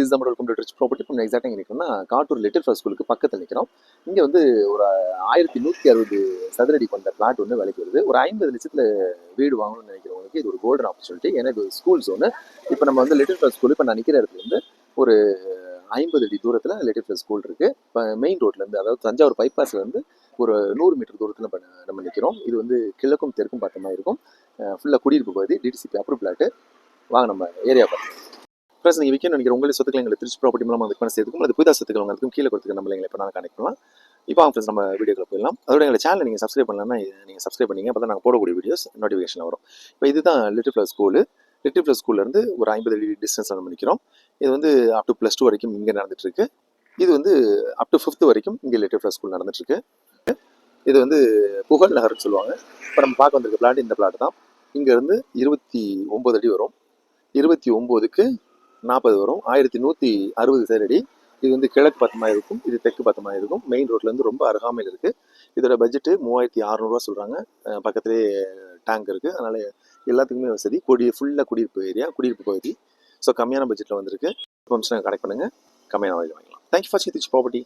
Is நம்ம welcome to rich property இப்போ எக்ஸாக்டாக இங்கே நிற்கிறோம்னா காட்டூர் லிட்டில் ஃபர்ஸ்ட் ஸ்கூலுக்கு பக்கத்தில் நிற்கிறோம் இங்கே வந்து ஒரு ஆயிரத்தி நூற்றி அறுபது சதுரடி கொண்ட பிளாட் ஒன்று விலைக்கு வருது. ஒரு ஐம்பது லட்சத்தில் வீடு வாங்கணும்னு நினைக்கிறவங்களுக்கு இது ஒரு கோல்டன் ஆப்பர்ச்சுனிட்டி ஏன்னா இது ஸ்கூல் ஒன்று இப்போ நம்ம வந்து லிட்டில் ஃபர்ஸ்ட் ஸ்கூல் இப்போ நான் நிற்கிற இடத்துல ஒரு ஐம்பது அடி தூரத்தில் லிட்டில் ஃபர்ஸ்ட் ஸ்கூல் இருக்குது இப்போ மெயின் ரோட்லேருந்து அதாவது தஞ்சாவூர் பைபாஸ்லேருந்து ஒரு நூறு மீட்டர் தூரத்தில் நம்ம நம்ம நிற்கிறோம் இது வந்து கிழக்கும் தெற்கும் பார்த்த மாதிரி இருக்கும். ஃபுல்லாக குடியிருப்பு பகுதி டிடிசிபி அப்ரூவ் பிளாட்டு வாங்க நம்ம ஏரியா பார்க்கலாம். ப்ளஸ் நீங்கள் விற்கணும் நினைக்கிற உங்களை சொத்துக்களை எங்களுக்கு திருச்சி ப்ராப்பர்ட்டி மூலமாக வந்து பண்ண சேர்த்துக்கும். அது புதிதாக சொத்துக்கள் உங்களுக்கு கீழே கொடுத்துக்க நம்ம எங்களை இப்போ நான் கனெக்ட் பண்ணலாம். இப்போ அவங்க ஃப்ரெண்ட்ஸ் நம்ம வீடியோக்குள்ள போயிடலாம். அதோட எங்களை சேனல் நீங்கள் சப்ஸ்கிரைப் பண்ணலன்னா நீங்கள் சப்ஸ்கிரைப் பண்ணிங்க. அப்போ தான் நாங்கள் போடக்கூடிய வீடியோஸ் நோட்டிஃபிகேஷன் வரும். இப்போ இதுதான் little flower school little flower ஸ்கூல்லேருந்து ஒரு ஐம்பது அடி டிஸ்டன்ஸ் நம்ம நிற்கிறோம் இது வந்து அப் டு ப்ளஸ் டூ வரைக்கும் இங்கே நடந்துட்டுருக்கு. இது வந்து அப் டு ஃபிஃப்த் வரைக்கும் இங்கே லிட்டில் ஃப்ளவர் ஸ்கூல் நடந்துட்டுருக்கு. இது வந்து புகழ் நகர்னு சொல்லுவாங்க. இப்போ நம்ம பார்க்க வந்திருக்க பிளாட் இந்த பிளாட் தான். இங்கேருந்து இருபத்தி ஒம்பது அடி வரும். இருபத்தி ஒம்போதுக்கு நாற்பது வரும். ஆயிரத்தி நூற்றி அறுபது சதுரடி இது வந்து கிழக்கு பத்தமாக இருக்கும். இது தெற்கு பத்தமாக இருக்கும். மெயின் ரோட்லேருந்து ரொம்ப அருகாமையில் இருக்குது இதோட பட்ஜெட்டு மூவாயிரத்தி அறநூறுவா சொல்கிறாங்க பக்கத்துலேயே டேங்க் இருக்குது அதனால் எல்லாத்துக்குமே வசதி. குடி ஃபுல்லாக குடியிருப்பு ஏரியா குடியிருப்பு பகுதி. ஸோ கம்மியான பட்ஜெட்டில் வந்திருக்கு. ஃபங்க்ஷனை கனெக்ட் பண்ணுங்கள் கம்மியான வகையில் வாங்கலாம் தேங்க்யூ ஃபார் சித்திச் ப்ராப்பர்ட்டி